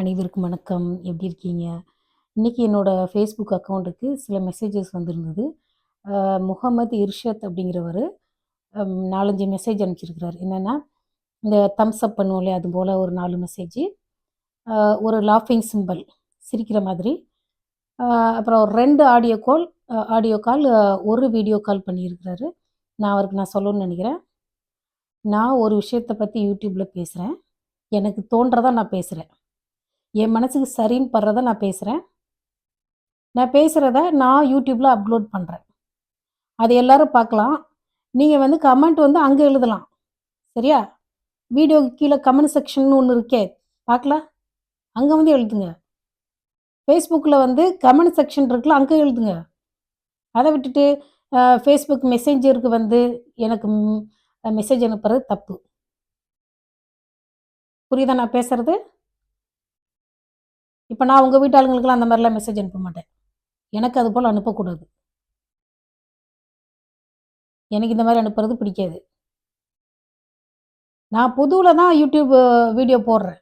அனைவருக்கும் வணக்கம். எப்படி இருக்கீங்க? இன்றைக்கி என்னோடய ஃபேஸ்புக் அக்கௌண்ட்டுக்கு சில மெசேஜஸ் வந்திருந்தது. முகமது இர்ஷத் அப்படிங்கிறவர் நாலஞ்சு மெசேஜ் அனுப்பிச்சிருக்கிறார். என்னென்னா இந்த தம்ஸ் அப் பண்ணுவோம் இல்லையா அது போல் ஒரு நாலு மெசேஜ் ஒரு லாஃபிங் சிம்பல் சிரிக்கிற மாதிரி. அப்புறம் ரெண்டு ஆடியோ கால் ஆடியோ கால் ஒரு வீடியோ கால் பண்ணியிருக்கிறாரு. நான் அவருக்கு நான் சொல்லணும்னு நினைக்கிறேன். நான் ஒரு விஷயத்தை பற்றி யூடியூப்பில் பேசுகிறேன் எனக்கு தோன்றதான் நான் பேசுகிறேன் என் மனசுக்கு சரின்னு படுறத நான் பேசுகிறேன் நான் பேசுகிறத நான் யூடியூப்பில் அப்லோட் பண்ணுறேன் அது எல்லாரும் பார்க்கலாம். நீங்கள் வந்து கமெண்ட் வந்து அங்கே எழுதலாம். சரியா? வீடியோக்கு கீழே கமெண்ட் செக்ஷன் ஒன்று இருக்கே. பார்க்கல அங்கே வந்து எழுதுங்க. ஃபேஸ்புக்கில் வந்து கமெண்ட் செக்ஷன் இருக்குல்ல அங்கே எழுதுங்க. அதை விட்டுட்டு ஃபேஸ்புக் மெசேஞ்சருக்கு வந்து எனக்கு மெசேஜ் அனுப்புறது தப்பு. புரியுதா நான் பேசுறது? இப்போ நான் உங்கள் வீட்டாளுங்களுக்குலாம் அந்த மாதிரிலாம் மெசேஜ் அனுப்ப மாட்டேன். எனக்கு அது போல் அனுப்பக்கூடாது. எனக்கு இந்த மாதிரி அனுப்புறது பிடிக்காது. நான் புதுவில் தான் யூடியூப் வீடியோ போடுறேன்.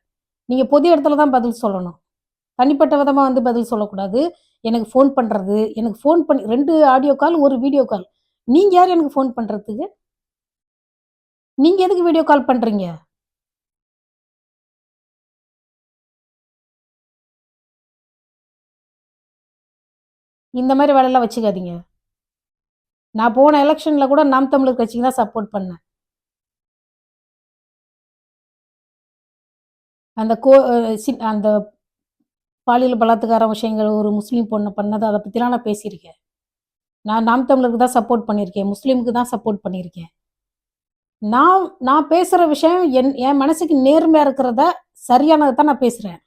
நீங்கள் பொது இடத்துல தான் பதில் சொல்லணும். தனிப்பட்ட விதமாக வந்து பதில் சொல்லக்கூடாது. எனக்கு ஃபோன் பண்ணுறது எனக்கு ஃபோன் பண்ணி ரெண்டு ஆடியோ கால் ஒரு வீடியோ கால் நீங்கள் யார் எனக்கு ஃபோன் பண்ணுறதுக்கு நீங்கள் எதுக்கு வீடியோ கால் பண்ணுறீங்க இந்த மாதிரி வேலையெல்லாம் வச்சுக்காதீங்க. நான் போன எலெக்ஷனில் கூட நாம் தமிழர் கட்சிக்கு தான் சப்போர்ட் பண்ணேன். அந்த கோ அந்த பாலியல் பலாத்கார விஷயங்கள் ஒரு முஸ்லீம் பொண்ணு பண்ணது அதை பற்றிலாம் நான் பேசியிருக்கேன். நான் நாம் தமிழருக்கு தான் சப்போர்ட் பண்ணியிருக்கேன். முஸ்லீமுக்கு தான் சப்போர்ட் பண்ணியிருக்கேன். நான் நான் பேசுகிற விஷயம் என் என் மனசுக்கு நேர்மையாக இருக்கிறத சரியானதை தான் நான் பேசுகிறேன்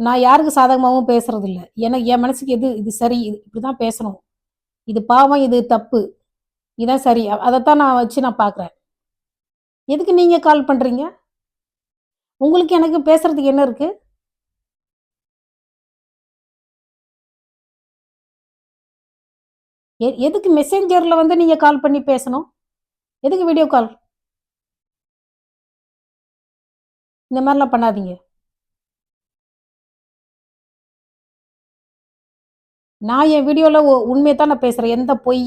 நான் யாருக்கு சாதகமாகவும் பேசுறது இல்லை எனக்கு என் மனசுக்கு எது இது சரி இது இப்படி தான் பேசணும். இது பாவம் இது தப்பு. இதான் சரி. அதைத்தான் நான் வச்சு நான் பார்க்குறேன் எதுக்கு நீங்கள் கால் பண்ணுறீங்க உங்களுக்கு எனக்கு பேசுறதுக்கு என்ன இருக்கு? எ- எதுக்கு மெசேஞ்சரில் வந்து நீங்கள் கால் பண்ணி பேசணும்? எதுக்கு வீடியோ கால் இந்த மாதிரிலாம் பண்ணாதீங்க. நான் என் வீடியோவில் உண்மையை தான் நான் பேசுகிறேன் எந்த பொய்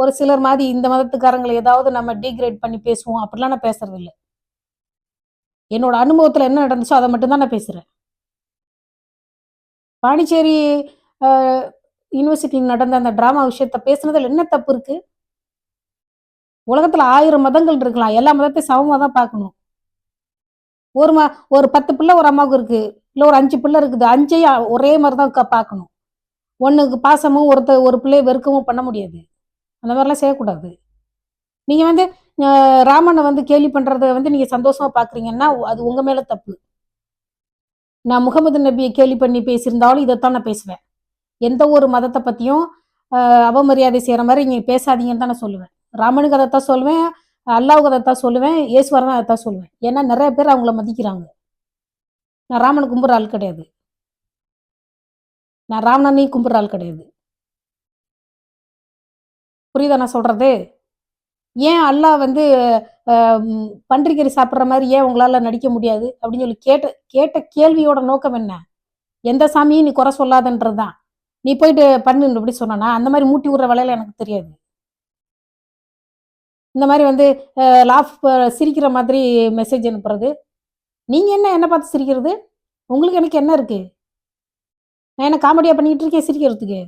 ஒரு சிலர் மாதிரி இந்த மதத்துக்காரங்களை ஏதாவது நம்ம டிகிரேட் பண்ணி பேசுவோம். அப்படிலாம் நான் பேசுறது இல்லை என்னோட அனுபவத்தில் என்ன நடந்துச்சோ அதை மட்டும்தான் நான் பேசுகிறேன் பாண்டிச்சேரி யூனிவர்சிட்டியில் நடந்த அந்த ட்ராமா விஷயத்த பேசுனதில் என்ன தப்பு இருக்கு? உலகத்தில் ஆயிரம் மதங்கள் இருக்கலாம். எல்லா மதத்தையும் சமமாக தான் பார்க்கணும். ஒரு ம ஒரு பத்து பிள்ளை ஒரு அம்மாவுக்கு இருக்கு. இல்லை ஒரு அஞ்சு பிள்ளை இருக்குது. அஞ்சையும் ஒரே மாதிரி தான் க- பார்க்கணும். ஒன்றுக்கு பாசமும் ஒருத்த ஒரு பிள்ளையை வெறுக்கவும் பண்ண முடியாது. அந்த மாதிரிலாம் செய்யக்கூடாது. நீங்கள் வந்து ராமனை வந்து கேலி பண்ணுறத வந்து நீங்கள் சந்தோஷமாக பார்க்குறீங்கன்னா அது உங்கள் மேலே தப்பு. நான் முகமது நபியை கேலி பண்ணி பேசியிருந்தாலும் இதைத்தான் நான் பேசுவேன். எந்த ஒரு மதத்தை பற்றியும் அவமரியாதை செய்கிற மாதிரி நீங்கள் பேசாதீங்கன்னு தான் நான் சொல்லுவேன். ராமனுக்கு அதைத்தான் சொல்லுவேன் அல்லாவுக்கு அதைத்தான் சொல்லுவேன் ஈஸ்வரன் அதைத்தான் சொல்லுவேன். ஏன்னா நிறைய பேர் அவங்கள மதிக்கிறாங்க. நான் ராமனை கும்புற ஆள் கிடையாது. நான் ராமனையும் கும்பிட்ற ஆள் கிடையாது. புரியுதா நான் சொல்கிறது ஏன் அல்லாஹ் வந்து பன்றிக்கறி சாப்பிட்ற மாதிரி ஏன் உங்களால் நடிக்க முடியாது? அப்படின்னு சொல்லி கேட்ட கேட்ட கேள்வியோட நோக்கம் என்ன? எந்த சாமியும் நீ குறை சொல்லாதன்றது தான். நீ போயிட்டு பண்ணு இப்படி சொன்னா அந்த மாதிரி மூட்டி விடுற வேலையில எனக்கு தெரியாது. இந்த மாதிரி வந்து லாஃப் சிரிக்கிற மாதிரி மெசேஜ் அனுப்புறது. நீங்கள் என்ன என்ன பார்த்து சிரிக்கிறது? உங்களுக்கு எனக்கு என்ன இருக்குது நான் என்ன காமெடியாக பண்ணிக்கிட்டு இருக்கேன்? சிரிக்கிறதுக்கு.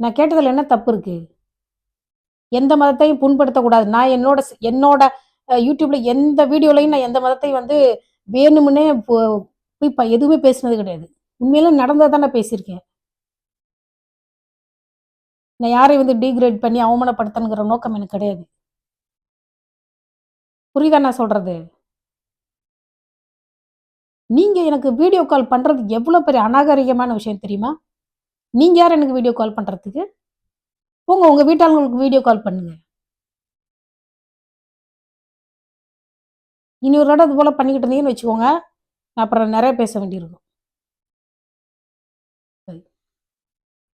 நான் கேட்டதில் என்ன தப்பு இருக்கு? எந்த மதத்தையும் புண்படுத்தக்கூடாது. நான் என்னோட என்னோட யூடியூப்ல எந்த வீடியோலையும் நான் எந்த மதத்தையும் வந்து வேணுமுன்னே போய் ப- எதுவுமே பேசினது கிடையாது. உண்மையில நடந்தது தான் நான் பேசியிருக்கேன். நான் யாரையும் வந்து டிகிரேட் பண்ணி அவமானப்படுத்தணுங்கிற நோக்கம் எனக்கு கிடையாது. புரியுதா நான் சொல்றது? நீங்கள் எனக்கு வீடியோ கால் பண்ணுறது எவ்வளோ பெரிய அநாகரிகமான விஷயம் தெரியுமா? நீங்கள் யார் எனக்கு வீடியோ கால் பண்ணுறதுக்கு போங்க உங்கள் வீட்டாளுங்களுக்கு வீடியோ கால் பண்ணுங்க. இனி ஒரு தடவை இது போல் பண்ணிக்கிட்டு இருந்தீங்கன்னு வச்சுக்கோங்க. நான் அப்புறம் நிறைய பேச வேண்டியிருக்கும்.